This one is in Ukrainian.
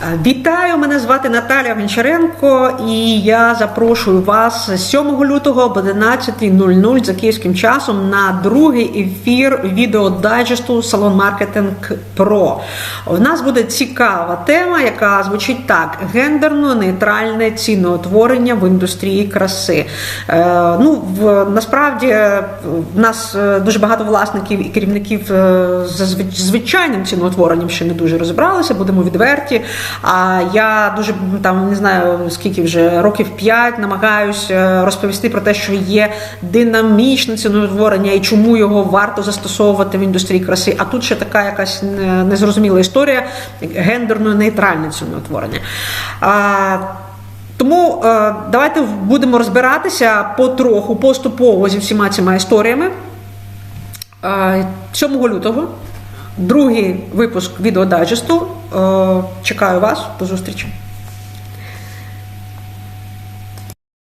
Е, Вітаю, мене звати Наталя Гончаренко, і я запрошую вас 7 лютого об 11.00 за київським часом на другий ефір відеодайджесту Салон Маркетинг Про. У нас буде цікава тема, яка звучить так: гендерно-нейтральне ціноутворення в індустрії краси. Е, ну, в, насправді е, в нас е, дуже багато власників і керівників з звичайним ціноутворенням ще не дуже розібралися, будемо відверті. А я дуже там не знаю скільки вже років п'ять намагаюся розповісти про те, що є динамічне ціноутворення і чому його варто застосовувати в індустрії краси. А тут ще така якась незрозуміла історія гендерно-нейтральне ціноутворення. А, тому е, давайте будемо розбиратися потроху, поступово зі всіма цими історіями. Е, 7 лютого, другий випуск відеодайджесту. Е, Чекаю вас. До зустрічі.